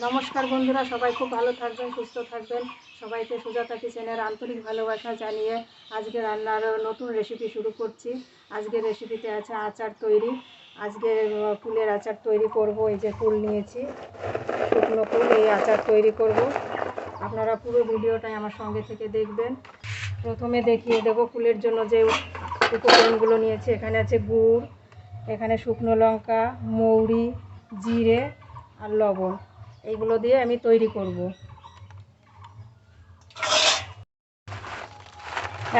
নমস্কার বন্ধুরা, সবাই খুব ভালো থাকবেন, সুস্থ থাকবেন। সবাইকে সুজাতা কিচেনের আন্তরিক ভালোবাসা জানিয়ে আজকে রান্নার নতুন রেসিপি শুরু করছি। আজকে রেসিপিতে আছে আচার তৈরি। আজকে কুলের আচার তৈরি করব, এই যে কুল নিয়েছি। শুকনো কুল এই আচার তৈরি করব। আপনারা পুরো ভিডিওটাই আমার সঙ্গে থেকে দেখবেন। প্রথমে দেখিয়ে দেব কুলের জন্য যে উপকরণগুলো নিয়েছি। এখানে আছে গুড়, এখানে শুকনো লঙ্কা, মৌরি, জিরে আর লবণ। এইগুলো দিয়ে আমি তৈরি করব।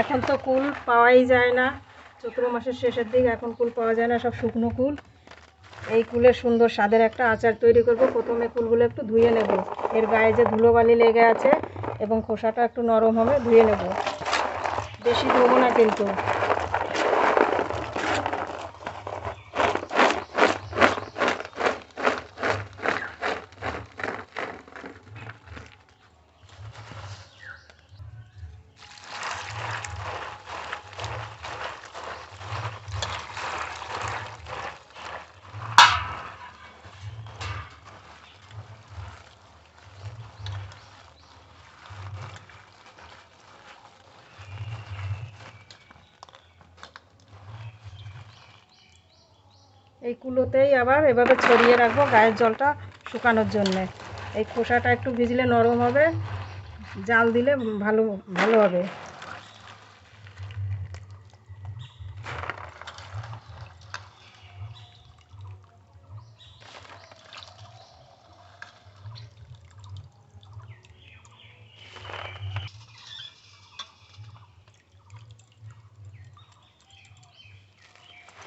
এখন তো কুল পাওয়াই যায় না। চৈত্র মাসের শেষের দিক এখন কুল পাওয়া যায় না, সব শুকনো কুল। এই কুলের সুন্দর স্বাদের একটা আচার তৈরি করব। প্রথমে কুলগুলো একটু ধুয়ে নেব। এর গায়ে যে ধুলোবালি লেগে আছে এবং খোসাটা একটু নরম হবে, ধুয়ে নেব। বেশি ধোবো না কিন্তু। এই কুলোতেই আবার এভাবে ছড়িয়ে রাখব গায়ের জলটা শুকানোর জন্যে। এই খোসাটা একটু ভিজলে নরম হবে, জাল দিলে ভালো ভালো হবে।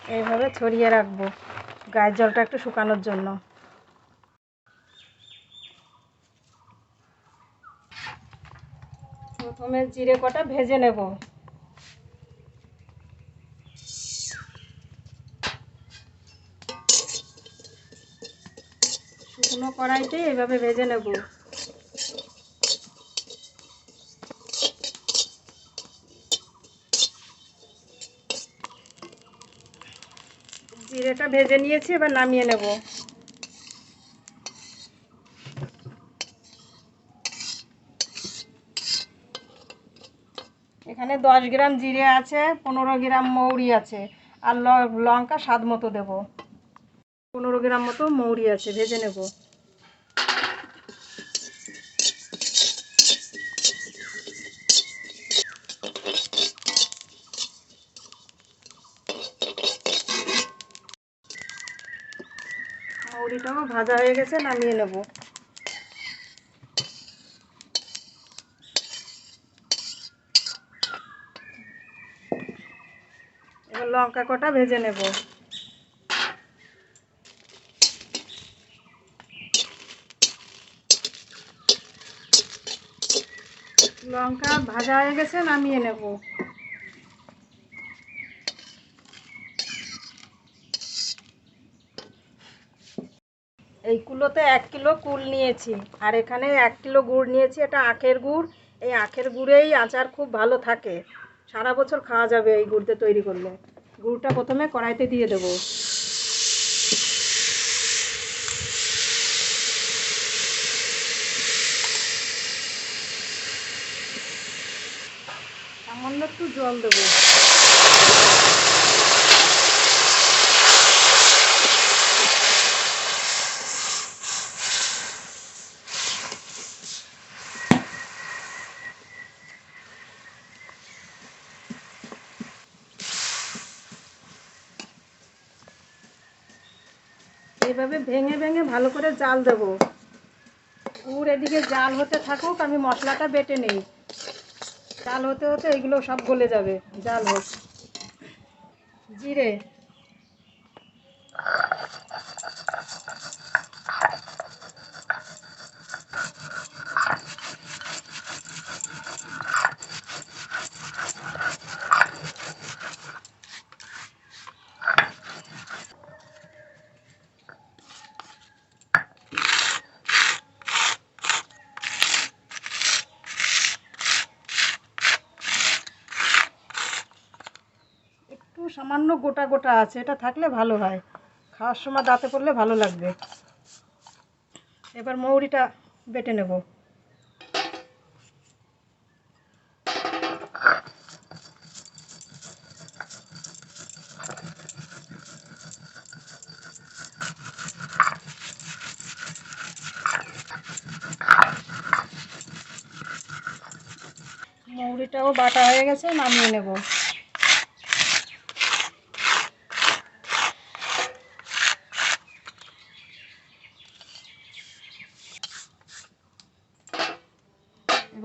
এইভাবে ছড়িয়ে রাখব। গায়ের জলটা একটু শুকানোর জন্য। প্রথমে জিরে কটা ভেজে নেব। শুকনো কড়াইতে এভাবে ভেজে নেব। জিরেটা ভেজে নিয়েছি, এবার নামিয়ে নেব। এখানে দশ গ্রাম জিরে আছে, পনেরো গ্রাম মৌরি আছে, আর লঙ্কা স্বাদ মতো দেবো। পনেরো গ্রাম মতো মৌরি আছে, ভেজে নেব। মৌরিটাও ভাজা হয়ে গেছে, নামিয়ে নেব। এবার লঙ্কা কটা ভেজে নেব। লঙ্কা ভাজা হয়ে গেছে, নামিয়ে নেব। এই কুলোতে এক কিলো কুল নিয়েছি। আর এখানে এক কিলো গুড় নিয়েছি, এটা আখের গুড়। এই আখের গুড়েই আচার খুব ভালো থাকে। সারা বছর খাওয়া যাবে এই গুড়তে তৈরি করলে। গুড়টা প্রথমে কড়াইতে দিয়ে দেবো। সামান্য একটু জল দেবো। এইভাবে ভেঙে ভেঙে ভালো করে জাল দেব। গুড় এদিকে জাল হতে থাকুক, আমি মশলাটা বেটে নেই। জাল হতে হতে এগুলো সব গলে যাবে, জাল হোক। জিরে সামান্য গোটা গোটা আছে, এটা থাকলে ভালো হয়। খাওয়ার সময় দাঁতে পড়লে ভালো লাগবে। এবার মৌরিটা বেটে নেব। মৌরিটাও বাটা হয়ে গেছে, নামিয়ে নেব।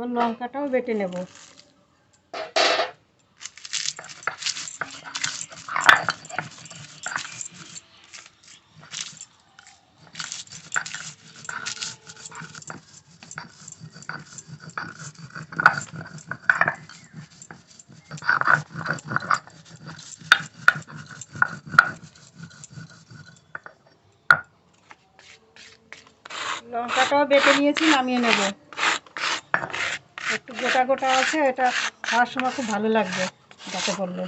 এবার লঙ্কাটাও বেটে নেব। লঙ্কাটাও বেটে নিয়েছি নামিয়ে নেব। একটু গোটা গোটা আছে, এটা খাওয়ার সময় খুব ভালো লাগবে, যাতে করলে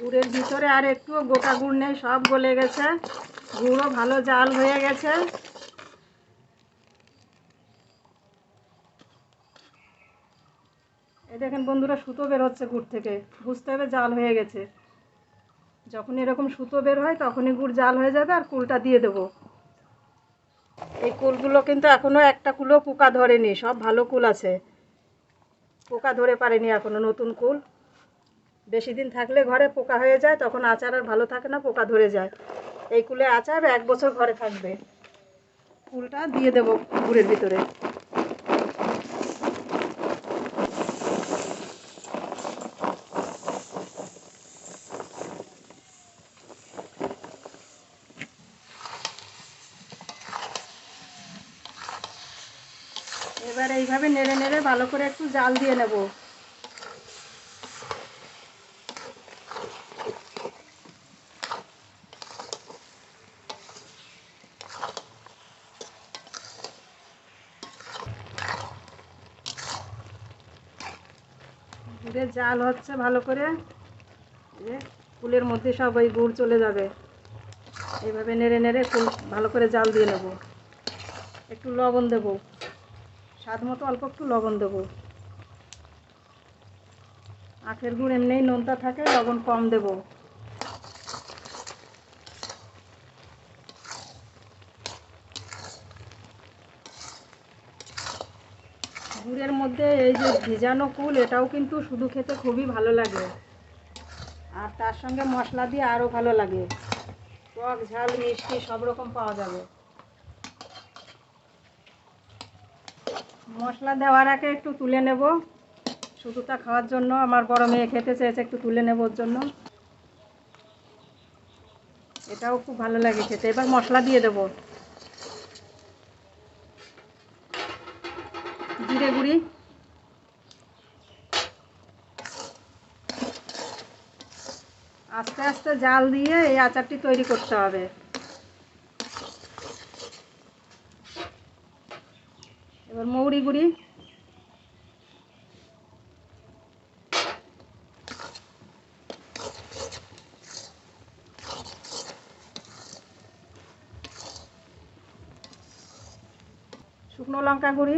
গুড়ের ভিতরে আর একটুও গোটা গুড় নেই, সব গলে গেছে। গুঁড়ো ভালো জাল হয়ে গেছে। এই দেখেন বন্ধুরা, সুতো বের হচ্ছে গুড় থেকে। বুঝতে হবে জাল হয়ে গেছে। যখন এরকম সুতো বের হয়, তখনই গুড় জাল হয়ে যাবে আর কুলটা দিয়ে দেবো। এই কুলগুলো কিন্তু এখনও একটা কুলও পোকা ধরেনি, সব ভালো কুল আছে। পোকা ধরে পারেনি এখনও নতুন কুল। বেশি দিন থাকলে ঘরে পোকা হয়ে যায়, তখন আচার আর ভালো থাকে না, পোকা ধরে যায়। এই কুলে আচার এক বছর ঘরে থাকবে। কুলটা দিয়ে দেবো গুড়ের ভিতরে। এবার এইভাবে নেড়ে নেড়ে ভালো করে একটু জাল দিয়ে নেব। জাল হচ্ছে ভালো করে, যে ফুলের মধ্যে সব ওই গুড় চলে যাবে। এইভাবে নেড়ে নেড়ে ফুল ভালো করে জাল দিয়ে নেব। একটু লবণ দেবো। স্বাদ মতো অল্প একটু লবণ দেবো। আখের গুড় এমনিই নোনতা থাকে, লবণ কম দেবো। গুড়ের মধ্যে এই যে ভিজানো কুল, এটাও কিন্তু শুধু খেতে খুবই ভালো লাগে। আর তার সঙ্গে মশলা দিয়ে আরও ভালো লাগে। টক ঝাল, মিষ্টি সব রকম পাওয়া যাবে। মশলা দেওয়ার আগে একটু তুলে নেব। শুধুটা খাওয়ার জন্য, আমার মেয়ে খেতে চেয়েছে, একটু তুলে নেব ওর জন্য। এটাও খুব ভালো লাগে খেতে। এবার মশলা দিয়ে দেব। জিরে গুঁড়ি। আস্তে আস্তে জাল দিয়ে এই আচারটি তৈরি করতে হবে। এবার মৌরি গুঁড়ি। শুকনো লঙ্কা গুঁড়ি।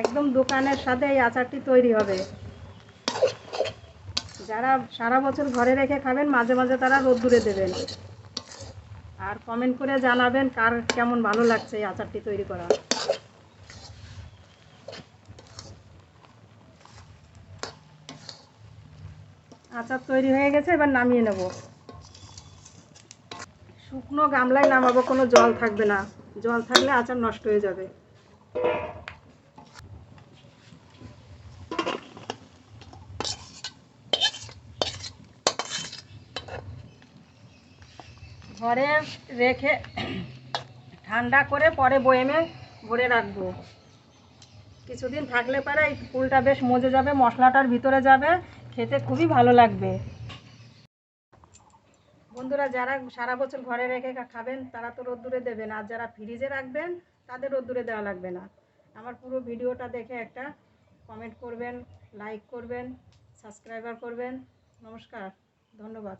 একদম দোকানের সাথে এই আচারটি তৈরি হবে। যারা সারা বছর ঘরে রেখে খাবেন, মাঝে মাঝে তারা রোদ্দুরে দেবেন। আর কমেন্ট করে জানাবেন কার কেমন ভালো লাগছে এই আচারটি তৈরি করা। আচার তৈরি হয়ে গেছে, এবার নামিয়ে নেব। শুকনো গামলায় নামাবো, কোনো জল থাকবে না। জল থাকলে আচার নষ্ট হয়ে যাবে। ঘরে রেখে ঠান্ডা করে পরে বয়েমে ভরে রাখব। কিছুদিন থাকলে পরে এই ফুলটা বেশ মজে যাবে, মশলাটার ভিতরে যাবে, খেতে খুবই ভালো লাগবে। বন্ধুরা, যারা সারা বছর ঘরে রেখে খাবেন, তারা তো রোদ্দুরে দেবেন, আর যারা ফ্রিজে রাখবেন, তাদের রোদ্দুরে দেওয়া লাগবে না। আমার পুরো ভিডিওটা দেখে একটা কমেন্ট করবেন, লাইক করবেন, সাবস্ক্রাইবার করবেন। নমস্কার, ধন্যবাদ।